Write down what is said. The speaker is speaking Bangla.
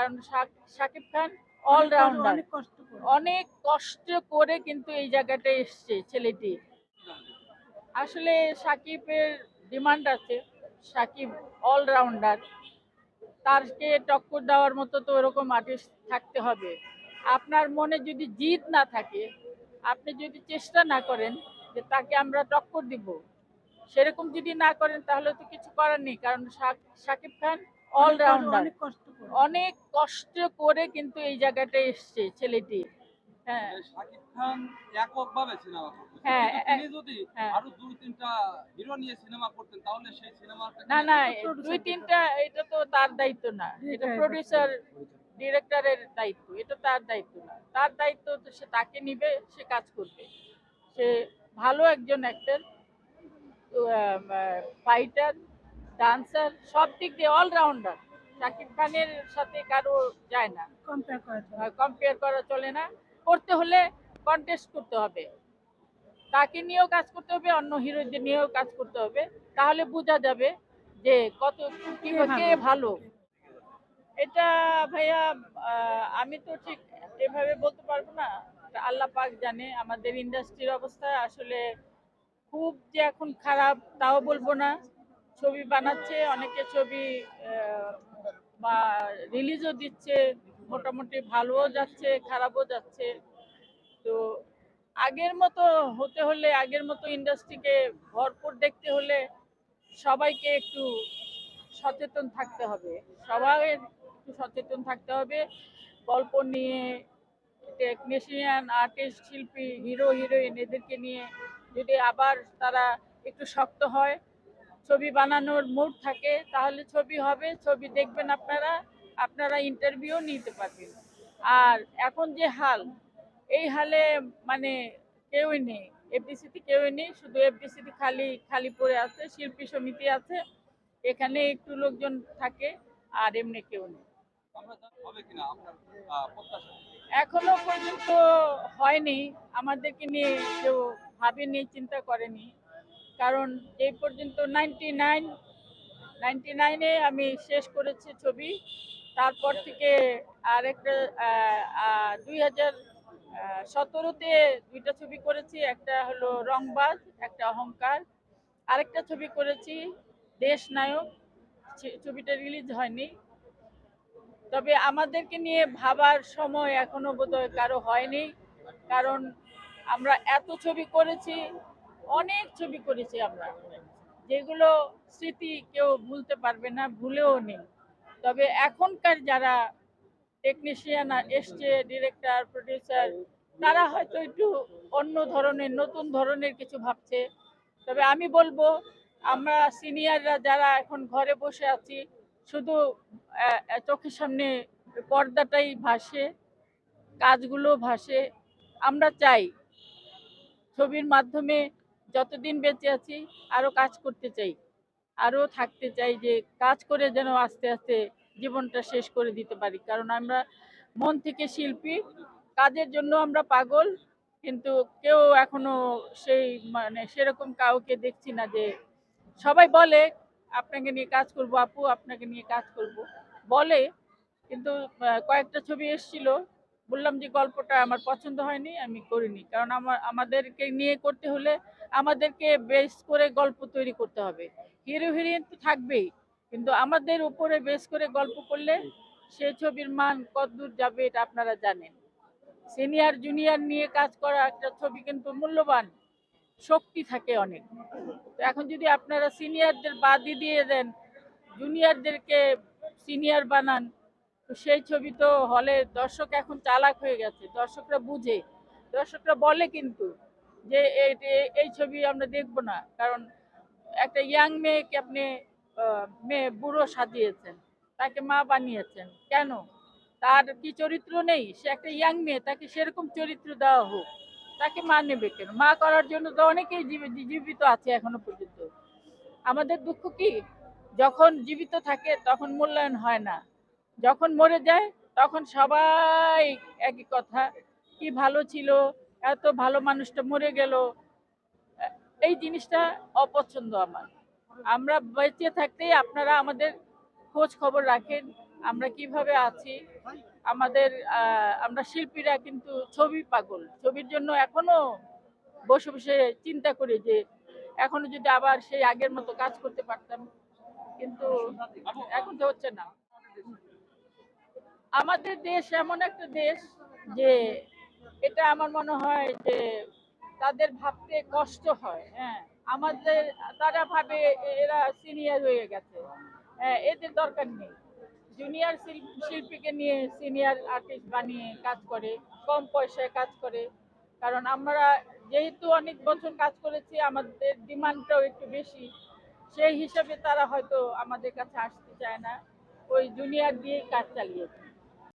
কারণ শাকিব খান অলরাউন্ডার অনেক কষ্ট করে। কিন্তু এই জায়গাটা এসছে ছেলেটি। আসলে সাকিবের ডিমান্ড আছে সাকিব অলরাউন্ডার তারকে টক্কর দেওয়ার মতো তো ওরকম আর্টিস্ট থাকতে হবে। আপনার মনে যদি জিদ না থাকে আপনি যদি চেষ্টা না করেন যে তাকে আমরা টক্কর দিব সেরকম যদি না করেন তাহলে তো কিছু করার নেই কারণ শাক- শাকিব খান অলরাউন্ডার অনেক কষ্ট করে। অনেক কষ্ট করে কিন্তু এই জায়গাটা এসছে ছেলেটি। হ্যাঁ। শাকিব খান এককভাবে সিনেমা করতেন হ্যাঁ, হ্যাঁ। আরও দুই তিনটা হিরো নিয়ে সিনেমা করতেন তাহলে সেই সিনেমাটা না না দুই তিনটা এটা তো তার দায়িত্ব না। এটা প্রডিউসার ডিরেক্টরের দায়িত্ব। এটা তার দায়িত্ব না। তার দায়িত্ব তো সে তাকে নিবে সে কাজ করবে। সে ভালো একজন অ্যাক্টর ফাইটার ডান্সার সব দিক দিয়ে অলরাউন্ডার শাকিব খানের সাথে কারও যায় না। কম্পেয়ার করা কম্পেয়ার করা চলে না। করতে হলে কন্টেস্ট করতে হবে। তাকে নিয়েও কাজ করতে হবে অন্য হিরোদের নিয়েও কাজ করতে হবে। তাহলে বোঝা যাবে যে কত কি ভালো? এটা ভাইয়া আমি তো ঠিক এভাবে বলতে পারব না। আল্লাহ পাক জানে আমাদের ইন্ডাস্ট্রির অবস্থা। আসলে খুব যে এখন খারাপ তাও বলব না। ছবি বানাচ্ছে, অনেকে ছবি বা রিলিজও দিচ্ছে, মোটামুটি ভালোও যাচ্ছে, খারাপও যাচ্ছে। তো আগের মতো হতে হলে, আগের মতো ইন্ডাস্ট্রিকে ভরপুর দেখতে হলে সবাইকে একটু সচেতন থাকতে হবে। সবাই একটু সচেতন থাকতে হবে। গল্প নিয়ে টেকনিশিয়ান আর্টিস্ট শিল্পী হিরো হিরোইন এদেরকে নিয়ে যদি আবার তারা একটু শক্ত হয় ছবি বানানোর মুড থাকে, তাহলে ছবি হবে, ছবি দেখবেন আপনারা আপনারা ইন্টারভিউ নিতে পারবেন। আর এখন যে হাল, এই হালে মানে কেউই নেই এফডিসিতে কেউই নেই, শুধু এফডিসিতে খালি খালি পড়ে আছে, শিল্পী সমিতি আছে, এখানে একটু লোকজন থাকে, আর এমনি কেউ নেই। এখনও পর্যন্ত হয়নি, আমাদেরকে নিয়ে কেউ ভাবেনি, চিন্তা করেনি। কারণ এই পর্যন্ত নাইনটি নাইন নাইনটি নাইনে আমি শেষ করেছি ছবি। তারপর থেকে আরেকটা দুই হাজার সতেরোতে দুইটা ছবি করেছি। একটা হলো রংবাজ, একটা অহংকার। আরেকটা ছবি করেছি দেশ নায়ক ছবিটা রিলিজ হয়নি। তবে আমাদেরকে নিয়ে ভাবার সময় এখনও বোধহয় কারও হয়নি। কারণ আমরা এত ছবি করেছি অনেক ছবি করেছি আমরা। যেগুলো স্মৃতি কেউ ভুলতে পারবে না, ভুলেও নেই। তবে এখনকার যারা টেকনিশিয়ান এসছে ডিরেক্টর প্রডিউসার তারা হয়তো একটু অন্য ধরনের, নতুন ধরনের কিছু ভাবছে। তবে আমি বলব, আমরা সিনিয়ররা যারা এখন ঘরে বসে আছি, শুধু চোখের সামনে পর্দাটাই ভাসে, কাজগুলো ভাসে। আমরা চাই, ছবির মাধ্যমে যতদিন বেঁচে আছি আরও কাজ করতে চাই। আরও থাকতে চাই যে, কাজ করে যেন আস্তে আস্তে জীবনটা শেষ করে দিতে পারি। কারণ আমরা মন থেকে শিল্পী, কাজের জন্য আমরা পাগল, কিন্তু কেউ এখনও সেই মানে সেরকম কাউকে দেখছি না যে, সবাই বলে, আপনাকে নিয়ে কাজ করব আপু, আপনাকে নিয়ে কাজ করব। বলে, কিন্তু কয়েকটা ছবি এসেছিল বললাম যে গল্পটা আমার পছন্দ হয়নি, আমি করিনি। কারণ আমার, আমাদেরকে নিয়ে করতে হলে আমাদেরকে বেস করে গল্প তৈরি করতে হবে। হিরো হিরোইন তো থাকবেই, কিন্তু আমাদের উপরে বেস করে গল্প করলে সে ছবির মান কতদূর যাবে এটা আপনারা জানেন। সিনিয়র জুনিয়র নিয়ে কাজ করা একটা ছবি কিন্তু মূল্যবান, শক্তি থাকে অনেক। তো এখন যদি আপনারা সিনিয়রদের বাদই দিয়ে দেন জুনিয়রদেরকে সিনিয়র বানান তো সেই ছবি তো হলে দর্শক এখন চালাক হয়ে গেছে, দর্শকরা বুঝে, দর্শকরা বলে কিন্তু যে এই- ছবি আমরা দেখব না, কারণ একটা ইয়াং মেয়েকে আপনি মেয়ে বুড়ো সাজিয়েছেন, তাকে মা বানিয়েছেন, কেন? তার কি চরিত্র নেই? সে একটা ইয়াং মেয়ে, তাকে সেরকম চরিত্র দেওয়া হোক, তাকে মা নেবে কেন? মা করার জন্য তো অনেকেই জীব- জীবিত আছে এখনও পর্যন্ত। আমাদের দুঃখ কি? যখন জীবিত থাকে তখন মূল্যায়ন হয় না। যখন মরে যায়, তখন সবাই একই কথা, কি ভালো ছিল, এত ভালো মানুষটা মরে গেল। এই জিনিসটা অপছন্দ আমার। আমরা বেঁচে থাকতেই আপনারা আমাদের খোঁজ খবর রাখেন, আমরা কীভাবে আছি। আমাদের আমরা শিল্পীরা কিন্তু ছবি পাগল। ছবির জন্য এখনও বসে বসে চিন্তা করি যে, এখনও যদি আবার সেই আগের মতো কাজ করতে পারতাম। কিন্তু এখন তো হচ্ছে না। আমাদের দেশ এমন একটা দেশ যে এটা আমার মনে হয় যে তাদের ভাবতে কষ্ট হয় হ্যাঁ। আমাদের, তারা ভাবে এরা সিনিয়র হয়ে গেছে হ্যাঁ এদের দরকার নেই। জুনিয়র শিল্পীকে নিয়ে সিনিয়র আর্টিস্ট বানিয়ে কাজ করে, কম পয়সায় কাজ করে। কারণ আমরা যেহেতু অনেক বছর কাজ করেছি, আমাদের ডিমান্ডটাও একটু বেশি। সেই হিসাবে তারা হয়তো আমাদের কাছে আসতে চায় না। ওই জুনিয়র দিয়েই কাজ চালিয়েছে